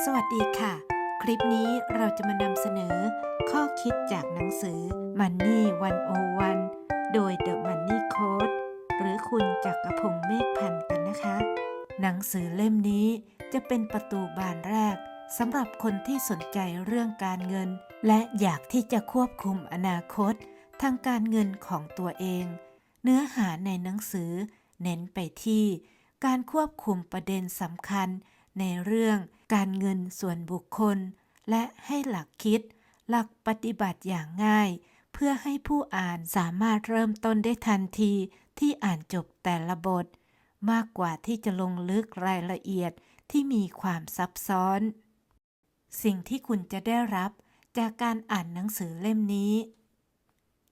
สวัสดีค่ะ คลิปนี้เราจะมานำเสนอ ข้อคิดจากหนังสือ Money 101 โดย The Money Code หรือคุณจักรพงษ์เมฆพันธ์กันนะคะ หนังสือเล่มนี้จะเป็นประตูบานแรกสำหรับคนที่สนใจเรื่องการเงิน และอยากที่จะควบคุมอนาคต ทางการเงินของตัวเอง เนื้อหาในหนังสือ เน้นไปที่ การควบคุมประเด็นสำคัญ ในเรื่องการเงินส่วนบุคคล และให้หลักคิด หลักปฏิบัติอย่างง่าย เพื่อให้ผู้อ่านสามารถเริ่มต้นได้ทันทีที่อ่านจบแต่ละบท มากกว่าที่จะลงลึกรายละเอียดที่มีความซับซ้อน สิ่งที่คุณจะได้รับจากการอ่านหนังสือเล่มนี้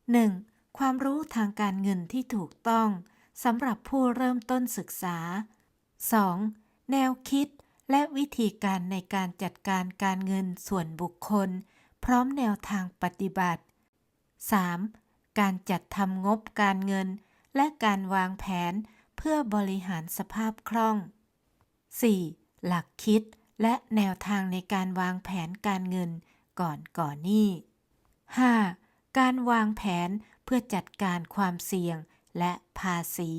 1. ความรู้ทางการเงินที่ถูกต้องสำหรับผู้เริ่มต้นศึกษา 2. แนวคิด และวิธีการในการจัดการการเงินส่วนบุคคล พร้อมแนวทางปฏิบัติ 3. การจัดทำงบการเงิน และการวางแผนเพื่อบริหารสภาพคล่อง 4. หลักคิดและแนวทางในการวางแผนการเงินก่อนก่อนหนี้ 5. การวางแผนเพื่อจัดการความเสี่ยงและภาษี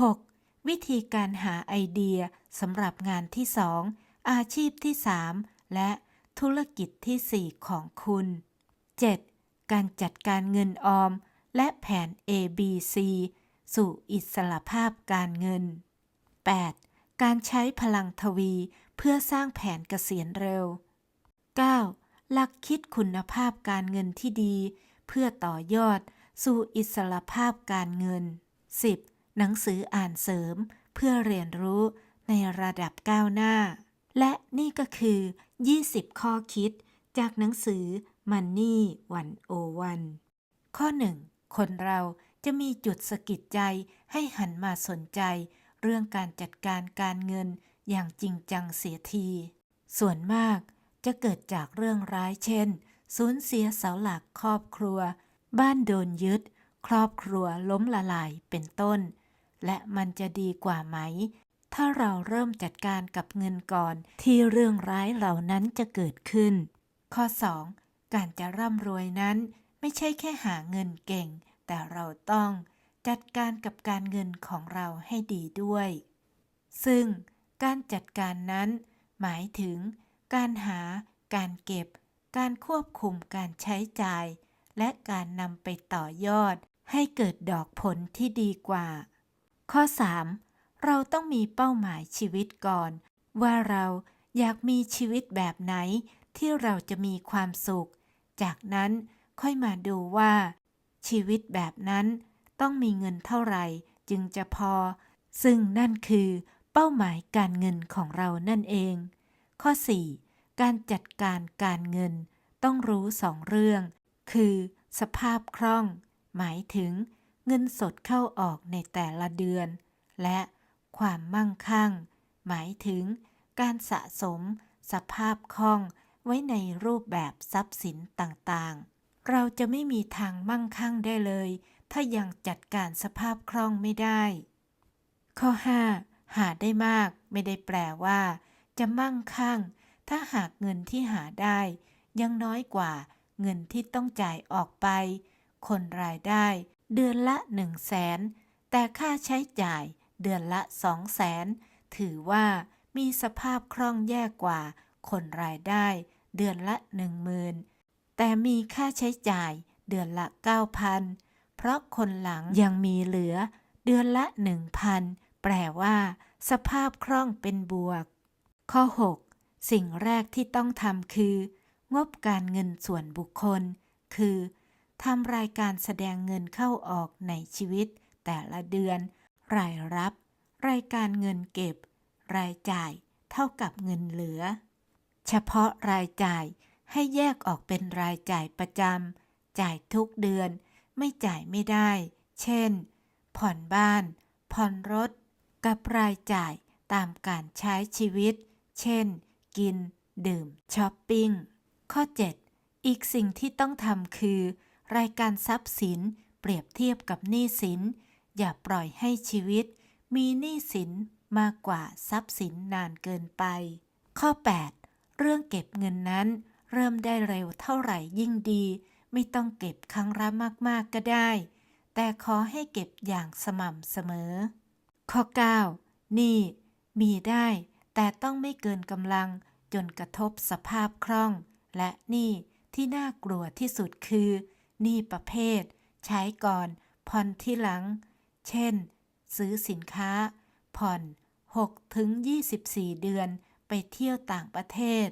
6. วิธีการหาไอเดียสำหรับงานที่2อาชีพที่3และธุรกิจที่4ของคุณ 7. การจัดการเงินออม และแผน ABC สู่อิสระภาพการเงิน 8. การใช้พลังทวีเพื่อสร้างแผนเกษียณเร็ว 9. หลักคิดคุณภาพการเงินที่ดี เพื่อต่อยอดสู่อิสระภาพการเงิน 10. หนังสืออ่านเสริม เพื่อเรียนรู้ในระดับก้าวหน้า และนี่ก็คือ 20 ข้อคิด จากหนังสือ Money 101 ข้อ 1. คนเราจะมีจุดสะกิดใจให้หันมาสนใจ เรื่องการจัดการการเงินอย่างจริงจังเสียที ส่วนมากจะเกิดจากเรื่องร้ายเช่น สูญเสียเสาหลักครอบครัว บ้านโดนยึด ครอบครัวล้มละลายเป็นต้น และมันจะดีกว่าไหม ถ้าเราเริ่มจัดการกับเงินก่อนที่เรื่องร้ายเหล่านั้นจะเกิดขึ้น ข้อ 2. การจะร่ำรวยนั้น ไม่ใช่แค่หาเงินเก่ง แต่เราต้องจัดการกับการเงินของเราให้ดีด้วย ซึ่งการจัดการนั้น หมายถึง การหา การเก็บ การควบคุมการใช้จ่าย และการนำไปต่อยอดให้เกิดดอกผลที่ดีกว่า ข้อ 3. เราต้องมีเป้าหมายชีวิตก่อน ว่าเราอยากมีชีวิตแบบไหนที่เราจะมีความสุข จากนั้นค่อยมาดูว่า ชีวิตแบบนั้นต้องมีเงินเท่าไหร่จึงจะพอ ซึ่งนั่นคือเป้าหมายการเงินของเรานั่นเอง ข้อ 4. การจัดการการเงิน ต้องรู้สองเรื่อง คือ สภาพคล่อง หมายถึง เงินสดเข้าออกในแต่ละเดือน และความมั่งคั่ง หมายถึงการสะสมสภาพคล่องไว้ในรูปแบบทรัพย์สินต่างๆ เราจะไม่มีทางมั่งคั่งได้เลย ถ้ายังจัดการสภาพคล่องไม่ได้ ข้อ 5. หาได้มากไม่ได้แปลว่า จะมั่งคั่ง ถ้าหากเงินที่หาได้ ยังน้อยกว่าเงินที่ต้องจ่ายออกไป คนรายได้ เดือนละ1 0 0 0 0แสนแต่ค่าใช้จ่ายเดือนละ2 0 0แสนถือว่ามีสภาพคล่องแย่กว่า คนรายได้ เดือนละ1 0,000แต่มีค่าใช้จ่ายเดือนละ 9,000 เพราะคนหลังยังมีเหลือ เดือนละ 1,000 แปลว่า สภาพคล่องเป็นบวก ข้อ 6 สิ่งแรกที่ต้องทำคือ งบการเงินส่วนบุคคล คือ ทำรายการแสดงเงินเข้าออกในชีวิต แต่ละเดือน รายรับ รายการเงินเก็บ รายจ่ายเท่ากับเงินเหลือ เฉพาะรายจ่ายให้แยกออกเป็นรายจ่ายประจำจ่ายทุกเดือน ไม่จ่ายไม่ได้ เช่น ผ่อนบ้าน ผ่อนรถ กับรายจ่ายตามการใช้ชีวิต เช่น กิน ดื่ม ช้อปปิ้ง ข้อ 7 อีกสิ่งที่ต้องทำคือ รายการทรัพย์สินเปรียบเทียบกับหนี้สิน อย่าปล่อยให้ชีวิต มีหนี้สินมากกว่าทรัพย์สินนานเกินไป ข้อ 8 เรื่องเก็บเงินนั้น เริ่มได้เร็วเท่าไหร่ยิ่งดี ไม่ต้องเก็บครั้งละมากๆก็ได้ แต่ขอให้เก็บอย่างสม่ำเสมอ ข้อ9หนี่ มีได้ แต่ต้องไม่เกินกำลังจนกระทบสภาพคล่อง และหนี้ที่น่ากลัวที่สุดคือ หนี้ประเภท ใช้ก่อน ผ่อนที่หลัง เช่น ซื้อสินค้า ผ่อน 6 ถึง 24 เดือนไปเที่ยวต่างประเทศ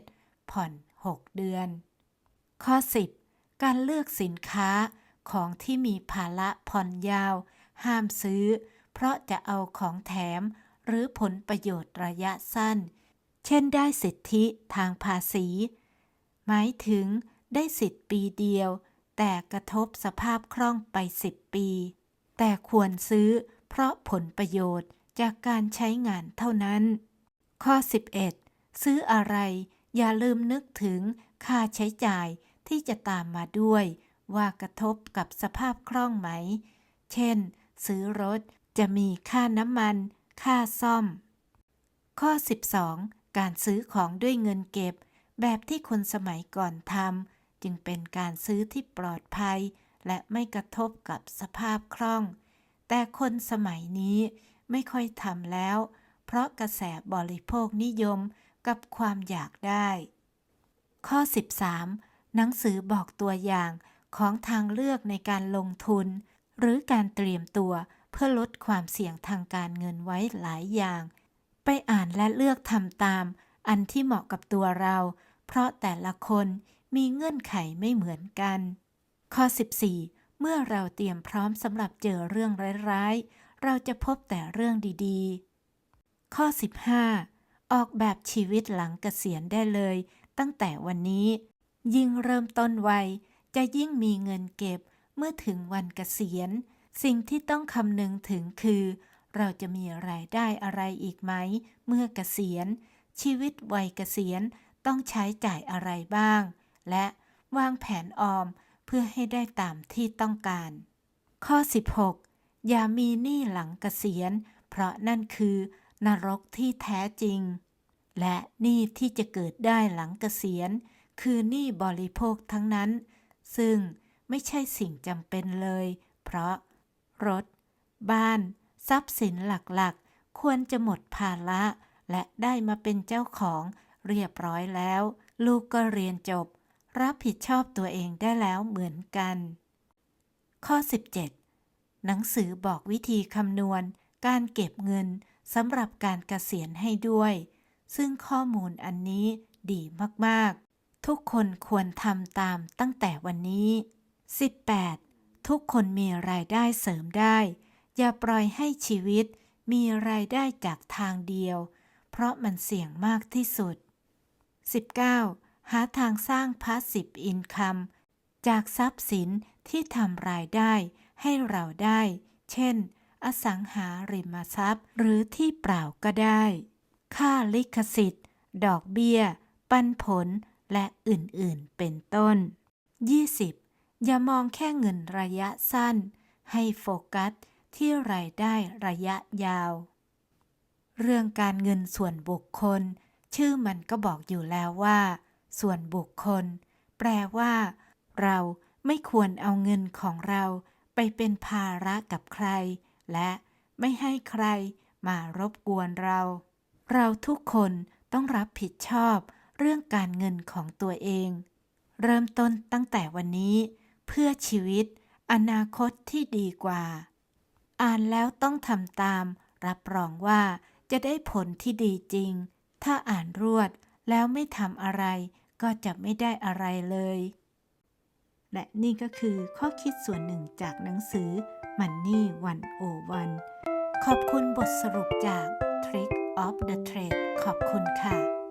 ผ่อน 6 เดือน ข้อ 10 การเลือกสินค้าของที่มีภาระผ่อนยาว ห้ามซื้อ เพราะจะเอาของแถม หรือผลประโยชน์ระยะสั้น เช่นได้สิทธิทางภาษี หมายถึงได้สิทธิ์ปีเดียว แต่กระทบสภาพคล่องไป10ปี แต่ควรซื้อเพราะผลประโยชน์จากการใช้งานเท่านั้น ข้อ 11 ซื้ออะไรอย่าลืมนึกถึงค่าใช้จ่ายที่จะตามมาด้วย ว่ากระทบกับสภาพคล่องไหม เช่น ซื้อรถจะมีค่าน้ำมัน ค่าซ่อม ข้อ 12 การซื้อของด้วยเงินเก็บ แบบที่คนสมัยก่อนทำ จึงเป็นการซื้อที่ปลอดภัย และไม่กระทบกับสภาพคล่อง แต่คนสมัยนี้ไม่ค่อยทำแล้ว เพราะกระแสบริโภคนิยมกับความอยากได้ ข้อ 13 หนังสือบอกตัวอย่างของทางเลือกในการลงทุน หรือการเตรียมตัวเพื่อลดความเสี่ยงทางการเงินไว้หลายอย่าง ไปอ่านและเลือกทำตาม อันที่เหมาะกับตัวเรา เพราะแต่ละคน มีเงื่อนไขไม่เหมือนกัน ข้อ 14 เมื่อเราเตรียมพร้อมสำหรับเจอเรื่องร้ายๆ เราจะพบแต่เรื่องดีๆ ข้อ 15 ออกแบบชีวิตหลังเกษียณได้เลย ตั้งแต่วันนี้ ยิ่งเริ่มต้นวัย จะยิ่งมีเงินเก็บเมื่อถึงวันเกษียณ สิ่งที่ต้องคำนึงถึงคือ เราจะมีรายได้อะไรอีกไหม เมื่อเกษียณ ชีวิตวัยเกษียณต้องใช้จ่ายอะไรบ้าง และวางแผนออมเพื่อให้ได้ตามที่ต้องการ ข้อ 16 อย่ามีหนี้หลังเกษียณ เพราะนั่นคือนรกที่แท้จริง และหนี้ที่จะเกิดได้หลังเกษียณ คือหนี้บริโภคทั้งนั้น ซึ่งไม่ใช่สิ่งจำเป็นเลย เพราะ รถ บ้าน ทรัพย์สินหลักๆ ควรจะหมดภาระและได้มาเป็นเจ้าของเรียบร้อยแล้ว ลูกก็เรียนจบ รับผิดชอบตัวเองได้แล้วเหมือนกัน ข้อ 17 หนังสือบอกวิธีคำนวณ การเก็บเงินสำหรับการเกษียณให้ด้วย ซึ่งข้อมูลอันนี้ดีมาก ๆ ทุกคนควรทำตามตั้งแต่วันนี้ 18. ทุกคนมีรายได้เสริมได้ อย่าปล่อยให้ชีวิตมีรายได้จากทางเดียว เพราะมันเสี่ยงมากที่สุด 19. หาทางสร้างพาสซีฟอินคัมจากทรัพย์สินที่ทำรายได้ให้เราได้ เช่น อสังหาริมทรัพย์หรือที่เปล่าก็ได้ ค่าลิขสิทธิ์ ดอกเบี้ย ปันผล และอื่นๆ เป็นต้น 20. อย่ามองแค่เงินระยะสั้น ให้โฟกัสที่รายได้ระยะยาว เรื่องการเงินส่วนบุคคล ชื่อมันก็บอกอยู่แล้วว่า ส่วนบุคคล แปลว่า เราไม่ควรเอาเงินของเราไปเป็นภาระกับใคร และไม่ให้ใครมารบกวนเรา เราทุกคนต้องรับผิดชอบเรื่องการเงินของตัวเอง เริ่มต้นตั้งแต่วันนี้ เพื่อชีวิต อนาคตที่ดีกว่า อ่านแล้วต้องทำตาม รับรองว่าจะได้ผลที่ดีจริง ถ้าอ่านรวดแล้วไม่ทำอะไร ก็จะไม่ได้อะไรเลย และนี่ก็คือข้อคิดส่วนหนึ่งจากหนังสือ Money 101 ขอบคุณบทสรุปจาก Trick of the Trade ขอบคุณค่ะ